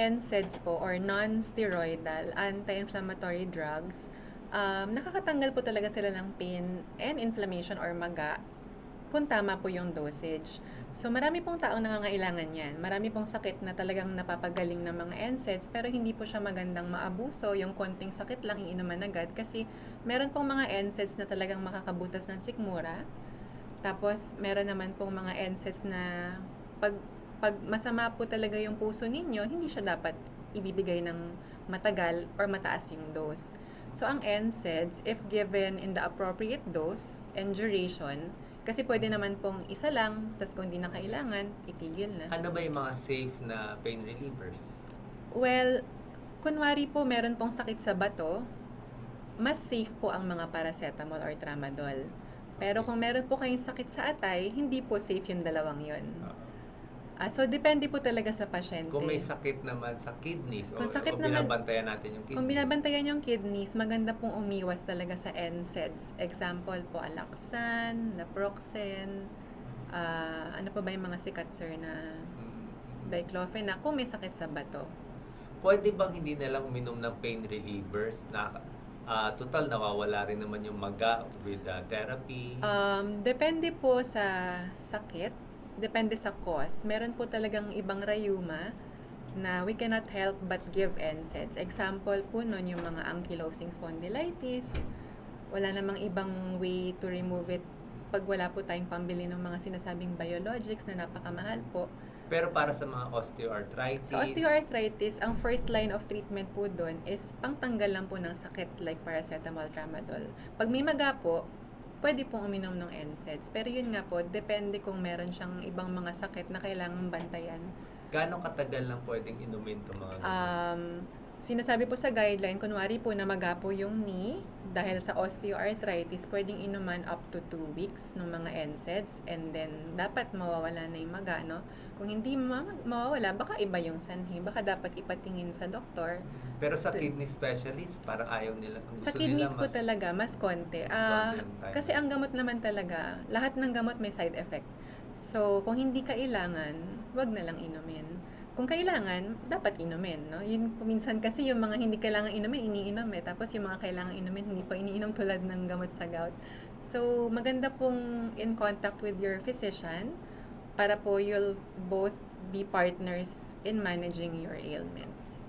NSAIDs po or non-steroidal anti-inflammatory drugs, um, nakakatanggal po talaga sila ng pain and inflammation or maga kung tama po yung dosage. So marami pong taong nangangailangan yan. Marami pong sakit na talagang napapagaling ng mga NSAIDs pero hindi po siya magandang maabuso. Yung konting sakit lang iinuman agad kasi meron pong mga NSAIDs na talagang makakabutas ng sikmura. Tapos meron naman pong mga NSAIDs na pag, pag masama po talaga yung puso ninyo, hindi siya dapat ibibigay ng matagal or mataas yung dose. So ang NSAIDs, if given in the appropriate dose and duration, kasi pwede naman pong isa lang, tapos kung di na kailangan, itigil na. Ano ba yung mga safe na pain relievers? Well, kunwari po meron pong sakit sa bato, mas safe po ang mga paracetamol or tramadol. Pero kung meron po kayong sakit sa atay, hindi po safe yung dalawang yun. Ah, so, depende po talaga sa pasyente. Kung may sakit naman sa kidneys Kung o, sakit o naman- binabantayan natin yung kidneys. Kung binabantayan yung kidneys, maganda pong umiwas talaga sa NSAIDs. Example po, Alaxan, Naproxen, ah, ano pa ba yung mga sikat, sir, na Mm. diclofenac, kung may sakit sa bato. Pwede bang hindi na lang uminom ng pain relievers na ah, total nawawala rin naman yung maga with ah, therapy? Um, depende po sa sakit, depende sa cause. Meron po talagang ibang rayuma na we cannot help but give NSAIDs. Example po nun yung mga ankylosing spondylitis. Wala namang ibang way to remove it pag wala po tayong pambili ng mga sinasabing biologics na napakamahal po. Pero para sa mga osteoarthritis, Sa osteoarthritis, ang first line of treatment po doon is pangtanggal lang po ng sakit like paracetamol, tramadol. Pag may maga po, pwede pong uminom ng NSAIDs. Pero yun nga po, depende kung meron siyang ibang mga sakit na kailangang bantayan. gaano katagal lang pwedeng inumin itong mga ganun? Um, sinasabi po sa guideline, kunwari po na maga po yung knee, dahil sa osteoarthritis, pwedeng inuman up to 2 weeks ng mga NSAIDs and then dapat mawawala na yung maga, no? Kung hindi ma- mawawala, baka iba yung sanhi, baka dapat ipatingin sa doktor. Pero sa kidney specialist, parang ayaw nila. Gusto Sa nila kidneys po mas- talaga, mas konti. mas Ah, konti ang kasi ang gamot naman talaga, lahat ng gamot may side effect. So, kung hindi kailangan, wag na lang inumin. Kung kailangan, dapat inumin, no? Yun minsan kasi yung mga hindi kailangan inumin, iniinom eh. Tapos yung mga kailangan inumin, hindi pa iniinom tulad ng gamot sa gout. So, maganda pong in contact with your physician para po you'll both be partners in managing your ailments.